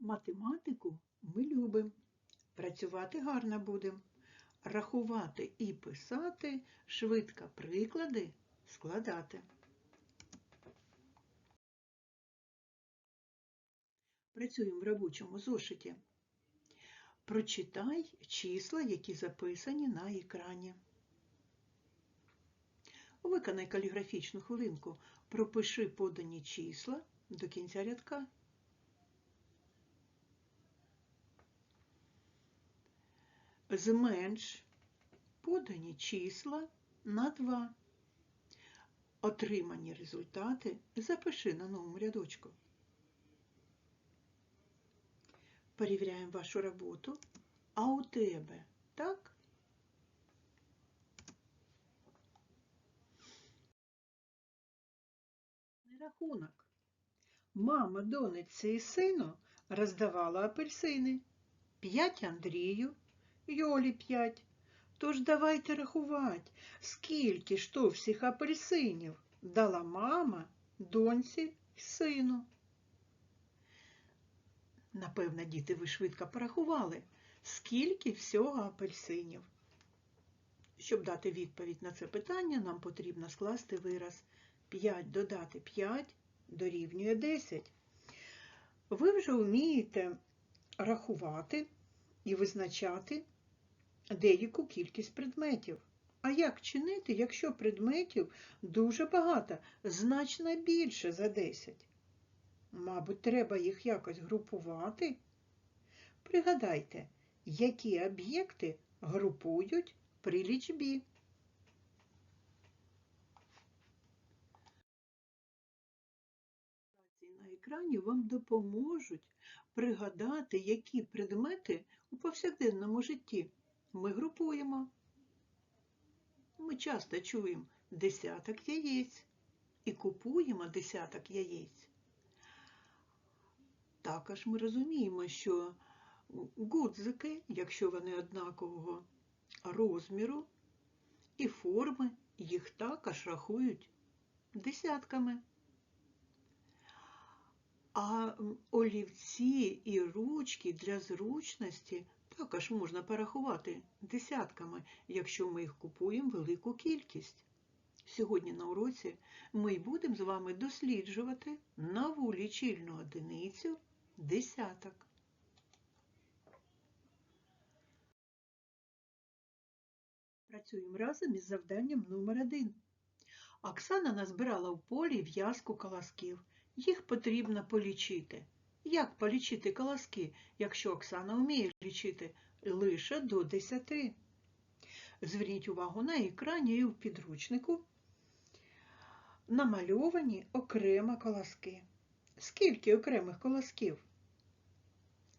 Математику ми любимо. Працювати гарно будемо. Рахувати і писати, швидко приклади складати. Працюємо в робочому зошиті. Прочитай числа, які записані на екрані. Виконай каліграфічну хвилинку. Пропиши подані числа до кінця рядка. Зменш подані числа на 2. Отримані результати запиши на новому рядочку. Перевіряємо вашу роботу. А у тебе так? Рахунок. Мама донеці і сину роздавала апельсини. П'ять Андрію, Йолі п'ять. Тож давайте рахувати, скільки ж то всіх апельсинів дала мама доньці й сину. Напевно, діти, ви швидко порахували, скільки всього апельсинів. Щоб дати відповідь на це питання, нам потрібно скласти вираз 5 додати 5 дорівнює 10. Ви вже вмієте рахувати і визначати деяку кількість предметів. А як чинити, якщо предметів дуже багато, значно більше за 10? Мабуть, треба їх якось групувати. Пригадайте, які об'єкти групують при лічбі. На екрані вам допоможуть пригадати, які предмети у повсякденному житті ми групуємо. Ми часто чуємо десяток яєць і купуємо десяток яєць. Також ми розуміємо, що гудзики, якщо вони однакового розміру і форми, їх також рахують десятками. А олівці і ручки для зручності також можна порахувати десятками, якщо ми їх купуємо велику кількість. Сьогодні на уроці ми будемо з вами досліджувати нову лічильну одиницю десяток. Працюємо разом із завданням номер 1 Оксана назбирала в полі в'язку колосків. Їх потрібно полічити. Як полічити колоски, якщо Оксана вміє лічити лише до 10? Зверніть увагу на екрані і в підручнику намальовані окремо колоски. Скільки окремих колосків?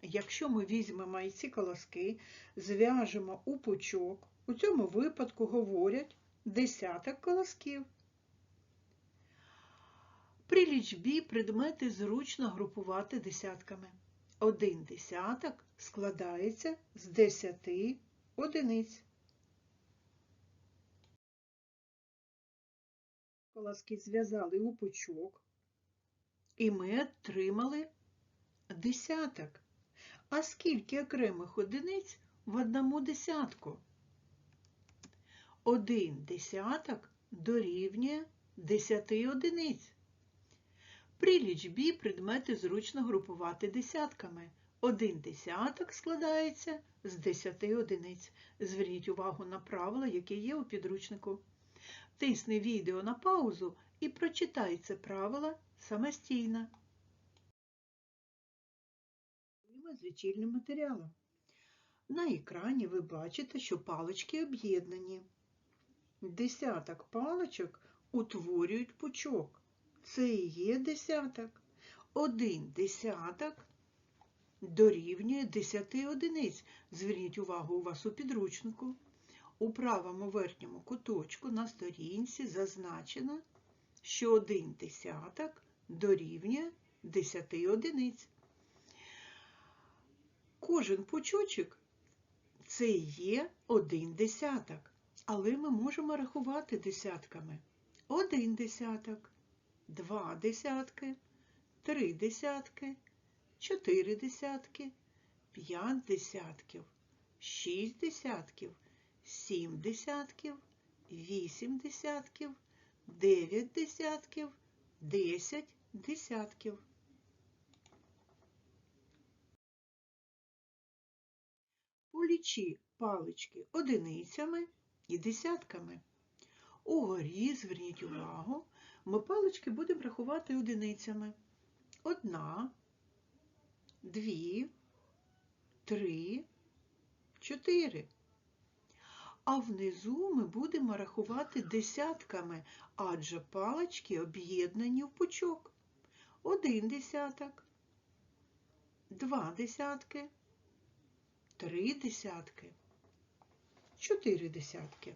Якщо ми візьмемо ці колоски, зв'яжемо у пучок, у цьому випадку говорять десяток колосків. При лічбі предмети зручно групувати десятками. Один десяток складається з десяти одиниць. Колоски зв'язали у пучок, і ми отримали десяток. А скільки окремих одиниць в одному десятку? Один десяток дорівнює десяти одиниць. При лічбі предмети зручно групувати десятками. Один десяток складається з 10 одиниць. Зверніть увагу на правила, які є у підручнику. Тисни відео на паузу і прочитай це правило самостійно. З лічильним матеріалом. На екрані ви бачите, що палички об'єднані. Десяток паличок утворюють пучок. Це і є десяток. Один десяток дорівнює 10 одиниць. Зверніть увагу у вас у підручнику. У правому верхньому куточку на сторінці зазначено, що один десяток дорівнює 10 одиниць. Кожен пучочок це є один десяток, але ми можемо рахувати десятками. Один десяток, два десятки, три десятки, чотири десятки, п'ять десятків, шість десятків, сім десятків, вісім десятків, дев'ять десятків, десять десятків. Полічи палички одиницями і десятками. Угорі, зверніть увагу, ми палички будемо рахувати одиницями. Одна, дві, три, чотири. А внизу ми будемо рахувати десятками, адже палички об'єднані в пучок. Один десяток, два десятки, три десятки, чотири десятки.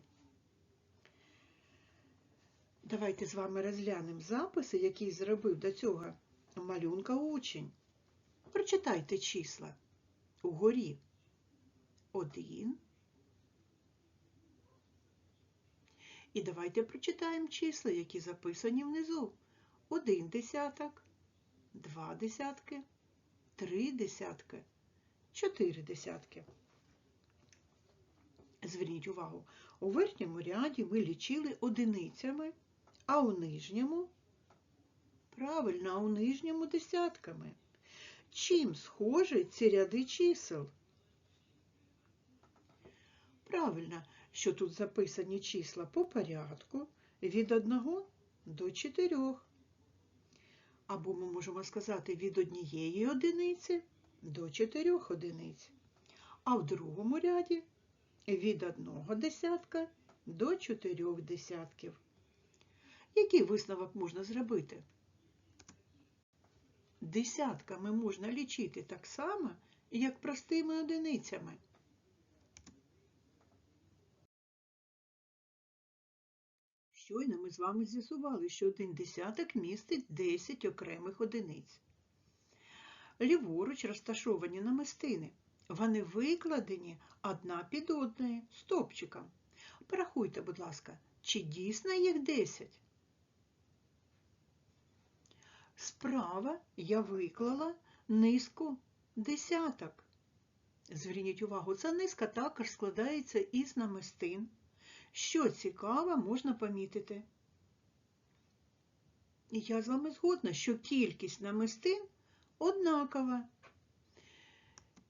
Давайте з вами розглянемо записи, які зробив до цього малюнка учень. Прочитайте числа угорі. Один. І давайте прочитаємо числа, які записані внизу. Один десяток, два десятки, три десятки, чотири десятки. Зверніть увагу, у верхньому ряді ми лічили одиницями, а у нижньому, правильно, а у нижньому десятками. Чим схожі ці ряди чисел? Правильно, що тут записані числа по порядку від 1 до 4. Або ми можемо сказати від однієї одиниці до 4 одиниць. А в другому ряді від одного десятка до 4 десятків. Який висновок можна зробити? Десятками можна лічити так само, як простими одиницями. Щойно ми з вами з'ясували, що один десяток містить 10 окремих одиниць. Ліворуч розташовані намистини. Вони викладені одна під одною стопчиком. Порахуйте, будь ласка, чи дійсно їх 10? Справа я виклала низку десяток. Зверніть увагу, ця низка також складається із намистин. Що цікаво, можна помітити. І я з вами згодна, що кількість намистин однакова.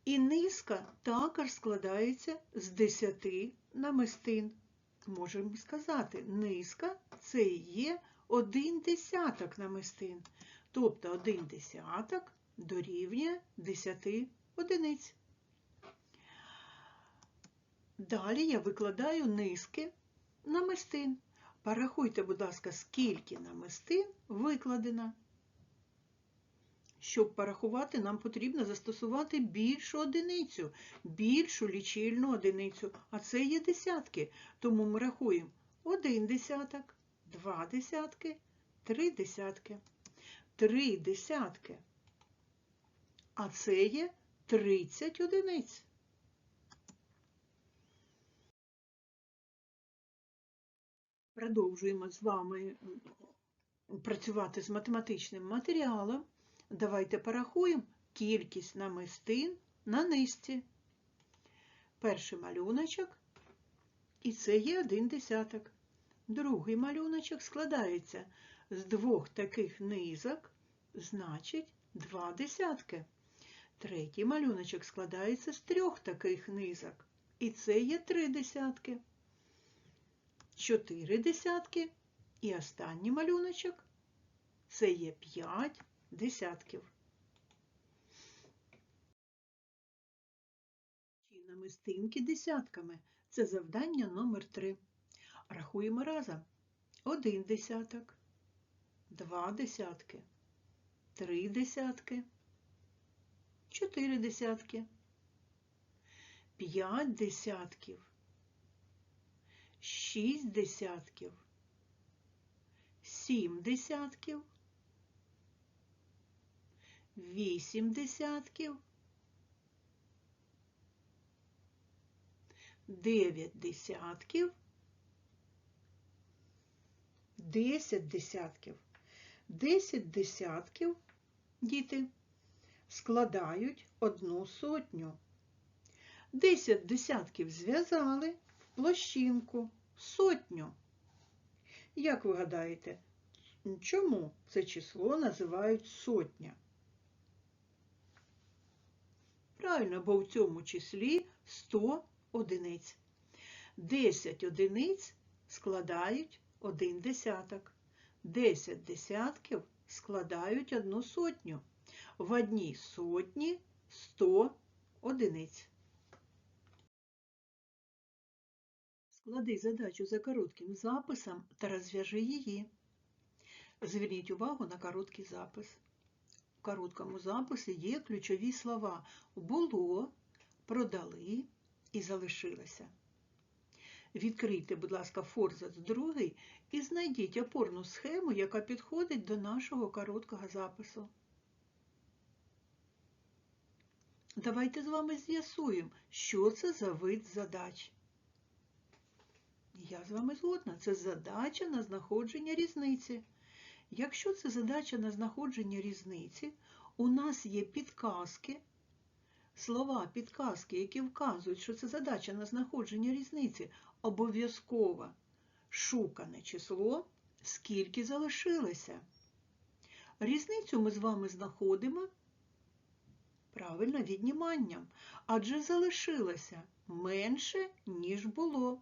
І низка також складається з 10 намистин. Можемо сказати, низка це є один десяток намистин. Тобто один десяток дорівнює 10 одиниць. Далі я викладаю низки намистин. Порахуйте, будь ласка, скільки намистин викладено. Щоб порахувати, нам потрібно застосувати більшу одиницю, більшу лічильну одиницю, а це є десятки. Тому ми рахуємо один десяток, два десятки, три десятки, три десятки. А це є 30 одиниць. Продовжуємо з вами працювати з математичним матеріалом. Давайте порахуємо кількість намистин на низці. Перший малюночок, і це є один десяток. Другий малюночок складається з двох таких низок, значить, два десятки. Третій малюночок складається з трьох таких низок, і це є три десятки. Чотири десятки і останній малюночок це є п'ять десятків. Намистинки десятками. Це завдання номер 3. Рахуємо разом. Один десяток, два десятки, три десятки, чотири десятки, п'ять десятків, шість десятків, сім десятків, вісім десятків, дев'ять десятків, десять десятків. Десять десятків, діти, складають одну сотню. 10 десятків зв'язали в площинку сотню. Як ви гадаєте, чому це число називають сотня? Правильно, бо в цьому числі 100 одиниць. 10 одиниць складають один десяток. 10 десятків складають одну сотню. В одній сотні 100 одиниць. Склади задачу за коротким записом та розв'яжи її. Зверніть увагу на короткий запис. В короткому записі є ключові слова було, продали і залишилося. Відкрийте, будь ласка, форзац другий і знайдіть опорну схему, яка підходить до нашого короткого запису. Давайте з вами з'ясуємо, що це за вид задач. Я з вами згодна. Це задача на знаходження різниці. Якщо це задача на знаходження різниці, у нас є підказки, слова підказки, які вказують, що це задача на знаходження різниці, обов'язково шукане число, скільки залишилося. Різницю ми з вами знаходимо правильно відніманням, адже залишилося менше, ніж було.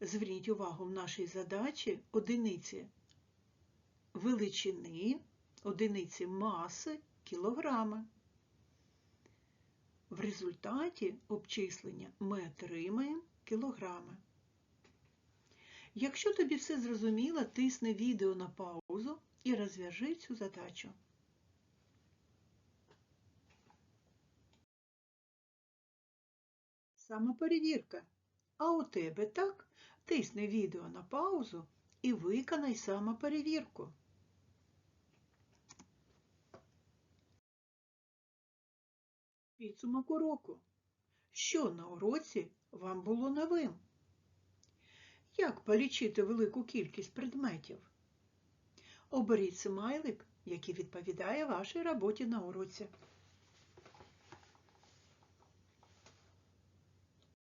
Зверніть увагу в нашій задачі одиниці величини, одиниці маси кілограми. В результаті обчислення ми отримаємо кілограми. Якщо тобі все зрозуміло, тисни відео на паузу і розв'яжи цю задачу. Самоперевірка. А у тебе так? Тисни відео на паузу і виконай самоперевірку. Підсумок уроку. Що на уроці вам було новим? Як полічити велику кількість предметів? Оберіть смайлик, який відповідає вашій роботі на уроці.